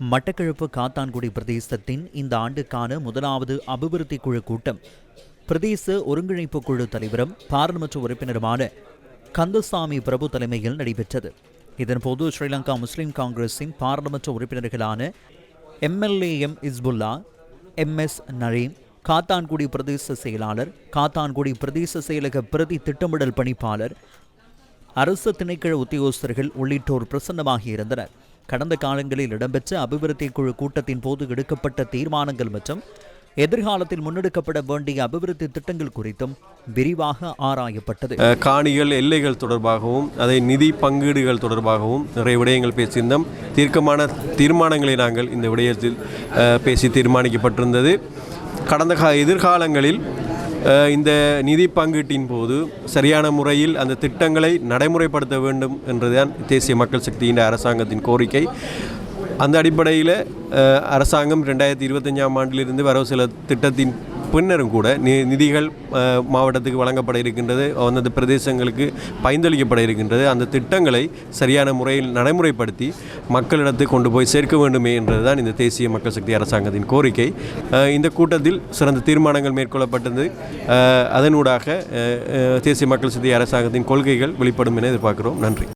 மட்டக்கிழப்பு காத்தான்குடி பிரதேசத்தின் இந்த ஆண்டுக்கான முதலாவது அபிவிருத்தி குழு கூட்டம். பிரதேச ஒருங்கிணைப்பு குழு தலைவரும் பாராளுமன்ற உறுப்பினருமான கந்தசாமி பிரபு தலைமையில் நடைபெற்றது. இதன்போது ஸ்ரீலங்கா முஸ்லிம் காங்கிரஸின் பாராளுமன்ற உறுப்பினர்களான MLA M Hisbullah M S Nareem Kattankudy பிரதேச செயலாளர் காத்தான்குடி பிரதேச செயலக பிரதி திட்டமிடல் பணிப்பாளர் அரசு திணைக்கள உத்தியோகஸ்தர்கள் உள்ளிட்டோர் பிரசன்னமாகியிருந்தனர். கடந்த காலங்களில் இடம்பெற்ற அபிவிருத்தி குழு கூட்டத்தின் போது எடுக்கப்பட்ட தீர்மானங்கள் மற்றும் எதிர்காலத்தில் முன்னெடுக்கப்பட வேண்டிய அபிவிருத்தி திட்டங்கள் குறித்தும் விரிவாக ஆராயப்பட்டது. காணிகள் எல்லைகள் தொடர்பாகவும் அதை நிதி பங்கீடுகள் தொடர்பாகவும் நிறைய விடயங்கள் பேசியிருந்தோம். தீர்க்கமான தீர்மானங்களை நாங்கள் இந்த விடயத்தில் பேசி தீர்மானிக்கப்பட்டிருந்தது. கடந்த கா எதிர்காலங்களில் இந்த நிதி பங்கீட்டின் போது சரியான முறையில் அந்த திட்டங்களை நடைமுறைப்படுத்த வேண்டும் என்றுதான் தேசிய மக்கள் சக்தியின் அரசாங்கத்தின் கோரிக்கை. அந்த அடிப்படையில் அரசாங்கம் ரெண்டாயிரத்தி இருபத்தஞ்சாம் ஆண்டிலிருந்து வரவு சில திட்டத்தின் பின்னரும் கூட நி நிதிகள் மாவட்டத்துக்கு வழங்கப்பட இருக்கின்றது அந்தந்த பிரதேசங்களுக்கு பைந்தளிக்கப்பட இருக்கின்றது. அந்த திட்டங்களை சரியான முறையில் நடைமுறைப்படுத்தி மக்களிடத்துக்கு கொண்டு போய் சேர்க்க வேண்டுமே என்றதுதான் இந்த தேசிய மக்கள் சக்தி அரசாங்கத்தின் கோரிக்கை. இந்த கூட்டத்தில் சிறந்த தீர்மானங்கள் மேற்கொள்ளப்பட்டது அதனூடாக தேசிய மக்கள் சக்தி அரசாங்கத்தின் கொள்கைகள் வெளிப்படும் என எதிர்பார்க்கிறோம். நன்றி.